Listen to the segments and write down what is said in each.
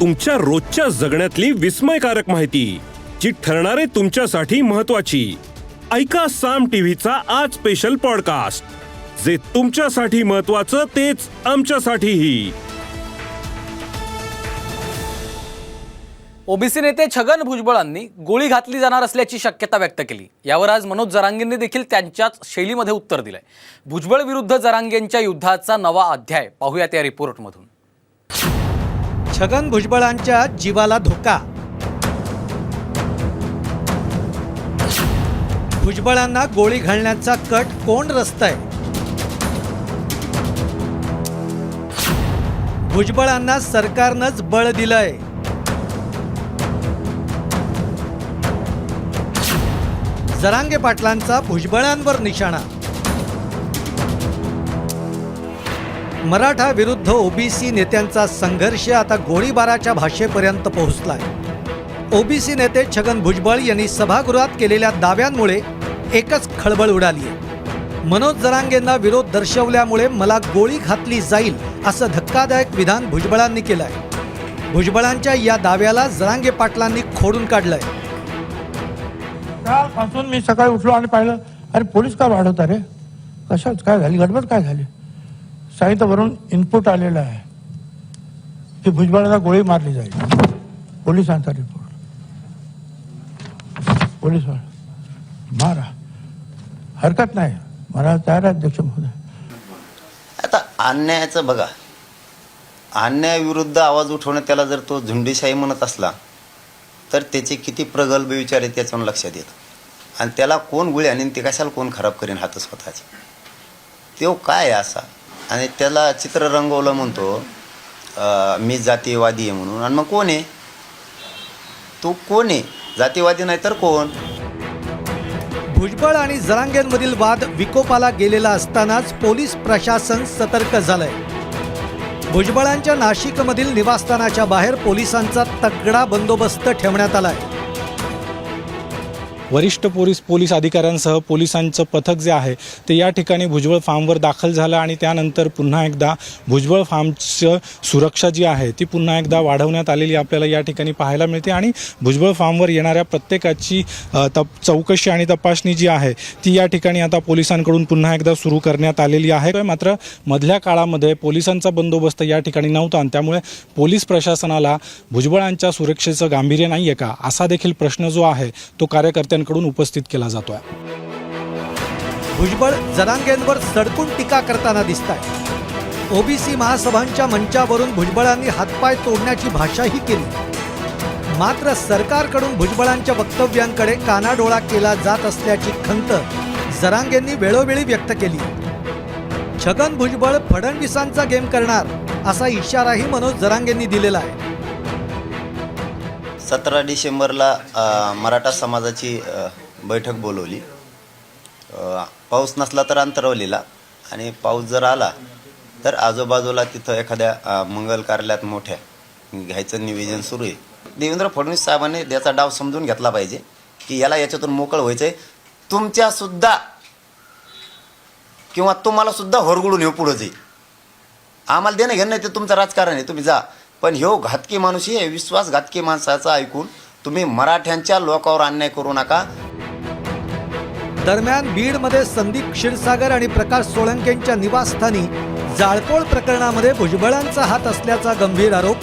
तुमच्या रोजच्या जगण्यातली विस्मयकारक माहिती जी ठरणारे तुमच्यासाठी महत्वाची ऐका साम टीव्हीचा आज स्पेशल पॉडकास्ट जे तुमच्यासाठी महत्वाचं तेच आमच्यासाठीही. ओबीसी नेते छगन भुजबळांनी गोळी घातली जाणार असल्याची शक्यता व्यक्त केली. यावर आज मनोज जरांगेंनी देखील त्यांच्याच शैलीमध्ये उत्तर दिलंय. भुजबळ विरुद्ध जरांगेंच्या युद्धाचा नवा अध्याय. पाहूयात या रिपोर्टमधून छगन भुजबळांच्या जीवाला धोका. भुजबळांना गोळी घालण्याचा कट कोण रचतंय? भुजबळांना सरकारनंच बळ दिलंय. जरांगे पाटलांचा भुजबळांवर निशाणा. मराठा विरुद्ध ओबीसी नेत्यांचा संघर्ष आता गोळीबाराच्या भाषेपर्यंत पोहोचलाय. ओबीसी नेते छगन भुजबळ यांनी सभागृहात केलेल्या दाव्यांमुळे एकच खळबळ उडाली आहे. मनोज जरांगेंना विरोध दर्शवल्यामुळे मला गोळी घातली जाईल असं धक्कादायक विधान भुजबळांनी केलंय. भुजबळांच्या या दाव्याला जरांगे पाटलांनी खोडून काढलंय. कालपासून मी सकाळी उठलो आणि पाहिलं अरे पोलीस का वाढवता रे? कशात? काय झाली? गडबड काय झाली? साहित्यावरून इनपुट आलेलं आहे. की भुजबळाला गोळी मारली जाईल. पोलिसांचा रिपोर्ट पोलीस मारा. हरकत नाही. मला तयार अध्यक्ष महोदय. आता अन्यायाचं बघा. अन्यायाविरुद्ध आवाज उठवणं त्याला जर तो झुंडीशाही म्हणत असला तर त्याचे किती प्रगल्भ विचार आहेत त्याच्यावर लक्षात येतं. आणि त्याला कोण गुळी आणीन ते कशाला कोण खराब करेन हात स्वतःचे. तो काय आहे असा? आणि त्याला चित्र रंगवलं म्हणतो मी जातीयवादी आहे म्हणून. आणि मग कोण आहे? तो कोण आहे? जातीवादी नाही तर कोण? भुजबळ आणि जरांगेंमधील वाद विकोपाला गेलेला असतानाच पोलीस प्रशासन सतर्क झालंय. भुजबळांच्या नाशिकमधील निवासस्थानाच्या बाहेर पोलिसांचा तगडा बंदोबस्त ठेवण्यात आलाय. वरिष्ठ पोलीस पोलीस अधिकाऱ्यांसह पोलिसांचं पथक जे आहे ते या ठिकाणी भुजबळ फार्मवर दाखल झालं आणि त्यानंतर पुन्हा एकदा भुजबळ फार्मचं सुरक्षा जी आहे ती पुन्हा एकदा वाढवण्यात आलेली आपल्याला या ठिकाणी पाहायला मिळते आणि भुजबळ फार्मवर येणाऱ्या प्रत्येकाची तप चौकशी आणि तपासणी जी आहे ती या ठिकाणी आता पोलिसांकडून पुन्हा एकदा सुरू करण्यात आलेली आहे. मात्र मधल्या काळामध्ये पोलिसांचा बंदोबस्त या ठिकाणी नव्हता आणि त्यामुळे पोलीस प्रशासनाला भुजबळांच्या सुरक्षेचं गांभीर्य नाही आहे का असा देखील प्रश्न जो आहे तो कार्यकर्त्या नेत्यांकडून उपस्थित केला जातो आहे भुजबळ जनांगेंवर सडकून टीका करताना दिसत आहे ओबीसी महासभांच्या मंचावरून भुजबळांनी हातपाय तोडण्याची भाषाही केली. मात्र सरकारकडून भुजबळांच्या वक्तव्यांकडे कानाडोळा केला जात असल्याची खंत जरांगेंनी वेळोवेळी व्यक्त केली. छगन भुजबळ फडणवीसांचा गेम करणार असा इशाराही मनोज जरांगेंनी दिलेला आहे. सतरा डिसेंबरला मराठा समाजाची बैठक बोलवली. पाऊस नसला तर अंतरवलीला आणि पाऊस जर आला तर आजूबाजूला तिथं एखाद्या मंगल कार्यालयात मोठ्या घ्यायचं निवेदन सुरू आहे. देवेंद्र फडणवीस साहेबांनी याचा डाव समजून घेतला पाहिजे की याला याच्यातून मोकळ व्हायचं आहे तुमच्यासुद्धा किंवा तुम्हालासुद्धा होरगुडून येऊ पुढं जाईल. आम्हाला देणं घेणं नाही ते तुमचं राजकारण आहे. तुम्ही जा. पण ह्यो घातकी माणूस हे विश्वासघातकी माणसाचा ऐकून तुम्ही मराठ्यांच्या लोकावर अन्याय करू नका. दरम्यान बीडमध्ये संदीप क्षीरसागर आणि प्रकाश सोळंकेंच्या निवासस्थानी जाळपोळ प्रकरणामध्ये भुजबळांचा हात असल्याचा गंभीर आरोप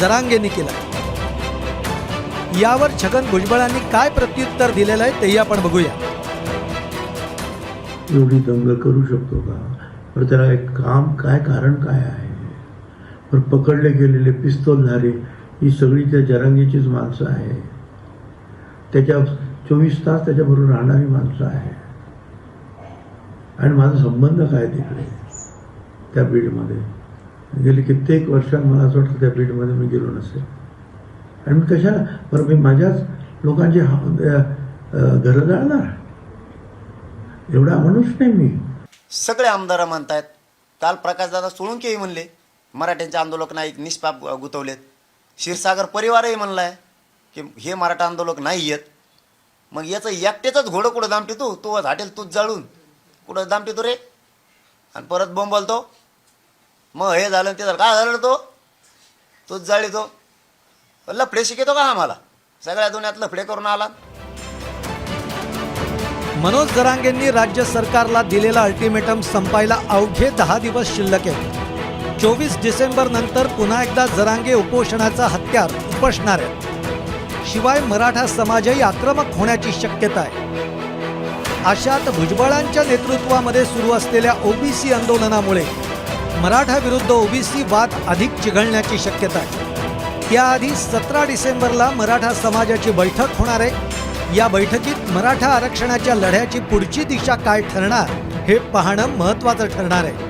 जरांगेंनी केला. यावर छगन भुजबळांनी काय प्रत्युत्तर दिलेलं आहे तेही आपण बघूया. एवढी दंग करू शकतो का? पण त्याला एक काम काय कारण काय आहे? पर पकडले गेलेले पिस्तोलधारी ही सगळी त्या जरांगीचीच माणसं आहे. त्याच्या चोवीस तास त्याच्याबरोबर राहणारी माणसं आहे. आणि माझा संबंध काय तिकडे? त्या बीडमध्ये. गेली कित्येक वर्षात मला असं वाटतं त्या बीडमध्ये मी गेलो नसेल. आणि मी कशाला बरं मी माझ्याच लोकांची घरं जाणार एवढा मनुष्य नाही मी. सगळे आमदार म्हणतायत. काल प्रकाशदादा सोळुंकेही म्हणले मराठ्यांचे आंदोलक नाही निष्पाप गुतवलेत. क्षीरसागर परिवारही म्हणलाय की हे मराठा आंदोलक नाही येत मग याचं एकट्याच घोडं कुठं दामटितो तो? हाटेल तूच जाळून. कुठं दामटितो रे? आणि परत बोंबलतो मग हे झालं ते झालं. काय झालं तो? तूच जाळी तो. लफडे शिकतो का आम्हाला? सगळ्या दुनियात लफडे करून आला. मनोज जरांगेंनी राज्य सरकारला दिलेला अल्टिमेटम संपायला अवघे दहा दिवस शिल्लक आहे चोवीस डिसेंबर नंतर पुन्हा एकदा जरांगे उपोषणाचा हत्यार उपसणार आहे शिवाय मराठा समाजही आक्रमक होण्याची शक्यता आहे. अशात भुजबळांच्या नेतृत्वामध्ये सुरू असलेल्या ओबीसी आंदोलनामुळे मराठा विरुद्ध ओबीसी वाद अधिक चिघळण्याची शक्यता आहे. त्याआधी सतरा डिसेंबरला मराठा समाजाची बैठक होणार आहे. या बैठकीत मराठा आरक्षणाच्या लढ्याची पुढची दिशा काय ठरणार हे पाहणं महत्त्वाचं ठरणार आहे.